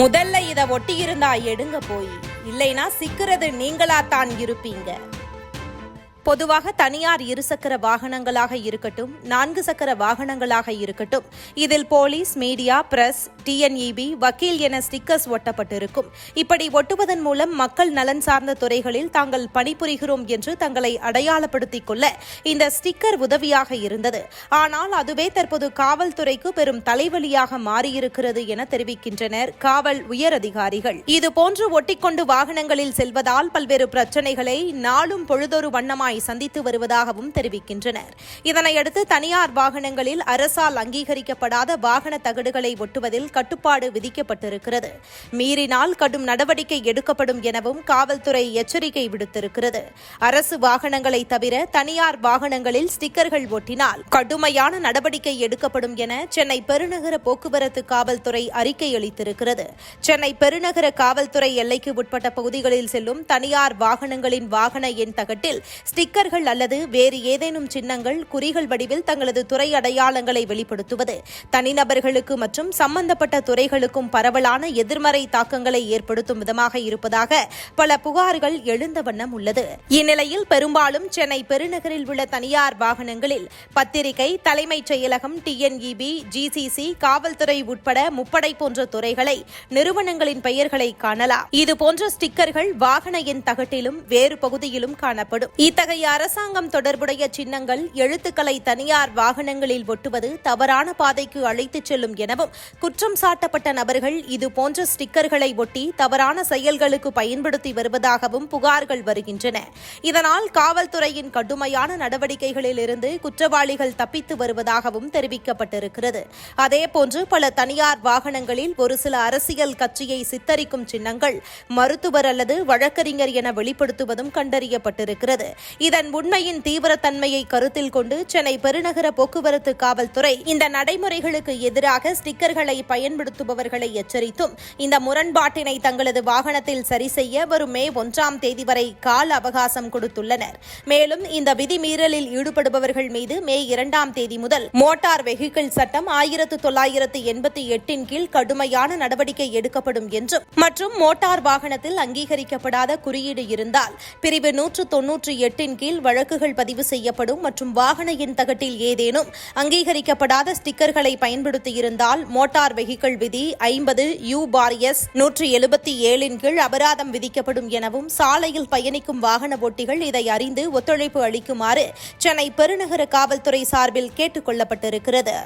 முதல்ல இதை ஒட்டி இருந்தா எடுங்க போய். இல்லைனா சிக்கிறது நீங்களா தான் இருப்பீங்க. பொதுவாக தனியார் இருசக்கர வாகனங்களாக இருக்கட்டும் நான்கு சக்கர வாகனங்களாக இருக்கட்டும். இதில் போலீஸ் மீடியா பிரஸ் டிஎன்இபி வக்கீல் என ஸ்டிக்கர்ஸ் ஒட்டப்பட்டிருக்கும். இப்படி ஒட்டுவதன் மூலம் மக்கள் நலன் சார்ந்த துறைகளில் தாங்கள் பணிபுரிகிறோம் என்று தங்களை அடையாளப்படுத்திக் கொள்ள இந்த ஸ்டிக்கர் உதவியாக இருந்தது. ஆனால் அதுவே தற்போது காவல்துறைக்கு பெரும் தலைவலியாக மாறியிருக்கிறது என தெரிவிக்கின்றனர் காவல் உயர் அதிகாரிகள் இதுபோன்று ஒட்டிக்கொண்டு வாகனங்களில் செல்வதால் பல்வேறு பிரச்சனைகளை நாளும் பொழுதொரு வண்ணமாய் சந்தித்து வருவதாகவும் தெரிவிக்கின்றனர். இதனையடுத்து தனியார் வாகனங்களில் அரசால் அங்கீகரிக்கப்படாத வாகன தகடுகளை ஒட்டுவதில் கட்டுப்பாடு விதிக்கப்பட்டிருக்கிறது. மீறினால் கடும் நடவடிக்கை எடுக்கப்படும் எனவும் காவல்துறை எச்சரிக்கை விடுத்திருக்கிறது. அரசு வாகனங்களை தவிர தனியார் வாகனங்களில் ஸ்டிக்கர்கள் ஒட்டினால் கடுமையான நடவடிக்கை எடுக்கப்படும் என சென்னை பெருநகர போக்குவரத்து காவல்துறை அறிக்கை அளித்திருக்கிறது. சென்னை பெருநகர காவல்துறை எல்லைக்கு உட்பட்ட பகுதிகளில் செல்லும் தனியார் வாகனங்களின் வாகன எண் தகட்டில் ஸ்டிக்கர்கள் அல்லது வேறு ஏதேனும் சின்னங்கள் குறிகள் வடிவில் தங்களது துறை அடையாளங்களை வெளிப்படுத்துவது தனிநபர்களுக்கு மற்றும் சம்பந்தப்பட்ட துறைகளுக்கும் பரவலான எதிர்மறை தாக்கங்களை ஏற்படுத்தும் விதமாக இருப்பதாக பல புகார்கள் எழுந்த வண்ணம் உள்ளது. இந்நிலையில் பெரும்பாலும் சென்னை பெருநகரில் உள்ள தனியார் வாகனங்களில் பத்திரிகை தலைமைச் செயலகம் டிஎன்இபி ஜிசிசி காவல்துறை உட்பட முப்படை போன்ற துறைகளை நிறுவனங்களின் பெயர்களை காணலாம். இதுபோன்ற ஸ்டிக்கர்கள் வாகன எண் தகட்டிலும் வேறு பகுதியிலும் காணப்படும். இத்தகைய அரசாங்கம் தொடர்புடைய சின்னங்கள் எழுத்துக்களை தனியார் வாகனங்களில் ஒட்டுவது தவறான பாதைக்கு அழைத்துச் செல்லும் எனவும் குற்றம் சாட்டப்பட்ட நபர்கள் இதுபோன்ற ஸ்டிக்கர்களை ஒட்டி தவறான செயல்களுக்கு பயன்படுத்தி வருவதாகவும் புகார்கள் வருகின்றன. இதனால் காவல்துறையின் கடுமையான நடவடிக்கைகளில் இருந்து குற்றவாளிகள் தப்பித்து வருவதாகவும் தெரிவிக்கப்பட்டிருக்கிறது. அதேபோன்று பல தனியார் வாகனங்களில் ஒரு சில அரசியல் கட்சியை சித்தரிக்கும் சின்னங்கள் மருத்துவர் அல்லது வழக்கறிஞர் என வெளிப்படுத்துவதும் கண்டறியப்பட்டிருக்கிறது. இதன் உண்மையின் தீவிரத்தன்மையை கருத்தில் கொண்டு சென்னை பெருநகர போக்குவரத்து காவல்துறை இந்த நடைமுறைகளுக்கு எதிராக ஸ்டிக்கர்களை பயன்படுத்துபவர்களை எச்சரித்தும் இந்த முரண்பாட்டினை தங்களது வாகனத்தில் சரி செய்ய வரும் மே ஒன்றாம் தேதி வரை கால அவகாசம் கொடுத்துள்ளனர். மேலும் இந்த விதிமீறலில் ஈடுபடுபவர்கள் மீது மே இரண்டாம் தேதி முதல் மோட்டார் வெஹிக்கிள் சட்டம் ஆயிரத்து தொள்ளாயிரத்து எண்பத்தி எட்டின் கீழ் கடுமையான நடவடிக்கை எடுக்கப்படும் என்றும் மற்றும் மோட்டார் வாகனத்தில் அங்கீகரிக்கப்படாத குறியீடு இருந்தால் பிரிவு நூற்று தொன்னூற்றி எட்டின் கீழ் வழக்குகள் பதிவு செய்யப்படும் மற்றும் வாகன எண் தகட்டில் ஏதேனும் அங்கீகரிக்கப்படாத ஸ்டிக்கர்களை பயன்படுத்தியிருந்தால் மோட்டார் வெஹிக்கிள் விதி ஐம்பது யூ பார் எஸ் நூற்றி எழுபத்தி ஏழின் கீழ் அபராதம் விதிக்கப்படும் எனவும் சாலையில் பயணிக்கும் வாகன ஓட்டிகள் இதை அறிந்து ஒத்துழைப்பு அளிக்குமாறு சென்னை பெருநகர காவல்துறை சார்பில் கேட்டுக் கொள்ளப்பட்டிருக்கிறது.